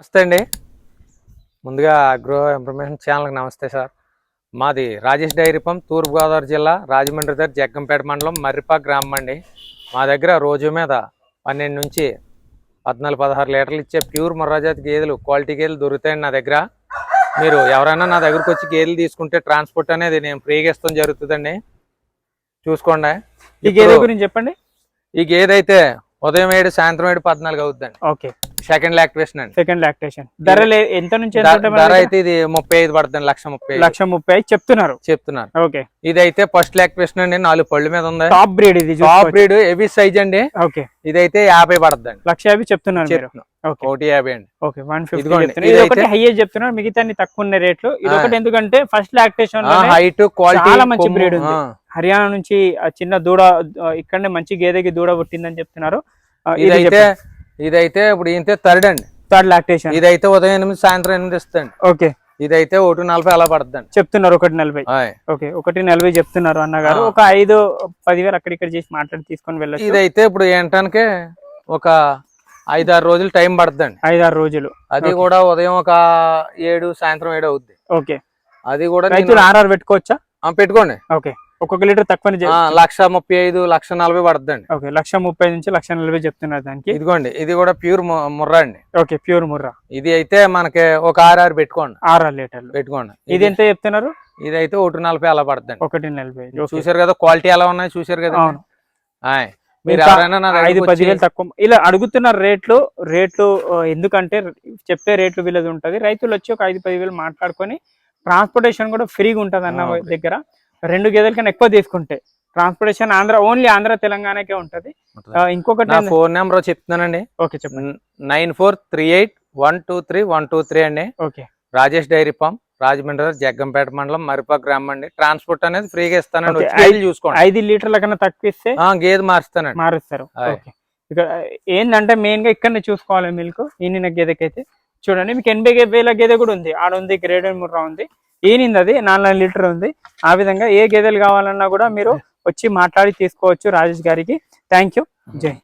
నమస్తే అండి. ముందుగా అగ్రో ఇన్ఫర్మేషన్ ఛానల్కి నమస్తే సార్. మాది రాజేష్ డైరీ పంప్ తూర్పుగోదావరి జిల్లా రాజమండ్రి దగ్గర జగ్గంపేట మండలం మర్రిపాక్ గ్రామం అండి. మా దగ్గర రోజు మీద పన్నెండు నుంచి పద్నాలుగు పదహారు లీటర్లు ఇచ్చే ప్యూర్ మొర్రాజాతి గేదెలు క్వాలిటీ గేదెలు దొరుకుతాయండి నా దగ్గర. మీరు ఎవరైనా నా దగ్గరకు వచ్చి గేదెలు తీసుకుంటే ట్రాన్స్పోర్ట్ అనేది నేను ఫ్రీగా ఇస్తాం జరుగుతుందండి. చూసుకోండి. ఈ గేదె గురించి చెప్పండి. ఈ గేదె అయితే ఉదయం ఏడు సాయంత్రం ఏడు పద్నాలుగు అవుతుందండి ఓకే. సెకండ్ లాక్టివేషన్ అండి. సెకండ్ లాక్టేషన్ ధర ఎంత నుంచి ధర? అయితే ఇది ముప్పై ఐదు పడుతుంది లక్ష ముప్పై. లక్ష ముప్పై చెప్తున్నారు. చెప్తున్నాను ఓకే. ఇది అయితే ఫస్ట్ లాక్టివేషన్ అండి నాలుగు పళ్ళు మీద ఉంది. టాప్ బ్రీడ్ ఇది టాప్. బ్రీడ్ హెవీ సైజ్ అండి. ఓకే. ఇదైతే యాభై పడుతుంది లక్ష యాభై చెప్తున్నారు ఒకటి యాభై అండి. ఓకే వన్ ఫిఫ్టీ చెప్తున్నారు ఇది ఒకటి ఇదైతే- హైయెస్ట్ చెప్తున్నారు. మిగతా తక్కువ ఉన్న రేట్లు. ఇది. ఒకటి ఎందుకంటే ఫస్ట్ లాక్టేషన్ హైట్ క్వాలిటీ చాలా మంచి breed ఉంది. హర్యానా నుంచి చిన్న దూడ ఇక్కడనే మంచి గేదెకి దూడ పుట్టిందని చెప్తున్నారు. ఇది ఇదైతే ఇదైతే ఇప్పుడు ఇంతే థర్డ్ అండి. థర్డ్ లాక్టేషన్ ఇదైతే ఉదయం ఎనిమిది సాయంత్రం ఎనిమిది ఇస్తుంది ఓకే. ఇదైతే ఒకటి నలభై అలా పడుతుంది చెప్తున్నారు ఒకటి నలభై. ఓకే ఒకటి నలభై చెప్తున్నారు అన్నగారు. ఒక ఐదు పదివేలు అక్కడిక్కడ చేసి మాట్లాడి తీసుకొని వెళ్ళచ్చు. ఇదైతే ఇప్పుడు ఏంటానికి ఒక ఐదు ఆరు రోజులు టైం పడుతుందండి. ఐదు ఆరు రోజులు. అది. కూడా ఉదయం ఒక ఏడు సాయంత్రం ఏడు అవుద్ది. ఓకే. అది కూడా రైతులు ఆర్ఆర్ పెట్టుకోవచ్చా? పెట్టుకోండి. ఓకే. ఒక్కొక్క లీటర్ తక్కువ లక్ష ముప్పై ఐదు లక్ష నలభై పడుతుందండి ఓకే లక్ష ముప్పై నుంచి లక్ష నలభై చెప్తున్నారు దానికి. ఇదిగోండి ఇది కూడా ప్యూర్ ముర్రా అండి. Okay pure Murrah. ఇది అయితే మనకి ఒక ఆరు ఆరు పెట్టుకోండి. ఆర్ఆర్ లీటర్లు. పెట్టుకోండి. ఇది ఎంత చెప్తున్నారు? ఇది అయితే ఒకటి నలభై అలా పడుతుంది ఒకటి నలభై. చూసారు కదా క్వాలిటీ ఎలా ఉన్నాయి చూసారు కదా? అవును. మీరు ఎవరైనా ఐదు పదివేలు తక్కువ. ఇలా అడుగుతున్న రేట్లు రేట్లు ఎందుకంటే చెప్పే రేట్లు వీళ్ళది ఉంటది. రైతులు వచ్చి ఒక ఐదు పదివేలు మాట్లాడుకొని ట్రాన్స్పోర్టేషన్ కూడా ఫ్రీగా ఉంటది అన్న. దగ్గర. రెండు గేదెల కన్నా ఎక్కువ తీసుకుంటే ట్రాన్స్పోర్టేషన్ ఆంధ్ర ఓన్లీ ఆంధ్ర తెలంగాణకే ఉంటది. ఇంకొకటి ఫోన్ నెంబర్ చెప్తున్నానండి. ఓకే చెప్పండి. Nine four three eight one two three one two three అండి. Okay. Rajesh dairy pump Rajahmundry Jaggampeta మండలం మరిపాక్ గ్రామం అండి. ట్రాన్స్పోర్ట్ అనేది ఫ్రీగా ఇస్తానండి. చూసుకోండి. ఐదు లీటర్ల కన్నా తక్కువ ఇస్తే ఆ, గేదె మారుస్తానండి. మారుస్తారు. ఇక్కడ ఏంటంటే మెయిన్గా ఇక్కడనే చూసుకోవాలి మిల్క్ ఈనిన గేదెకైతే. చూడండి మీకు ఎనభై వేల గేదె కూడా ఉంది. ఆడ ఉంది గ్రేడ్ ముర్రా ఉంది. ఈనింది అది? నాలుగు లీటర్ ఉంది. ఆ విధంగా ఏ గేదెలు కావాలన్నా కూడా మీరు వచ్చి మాట్లాడి తీసుకోవచ్చు రాజేష్ గారికి. Thank you. జై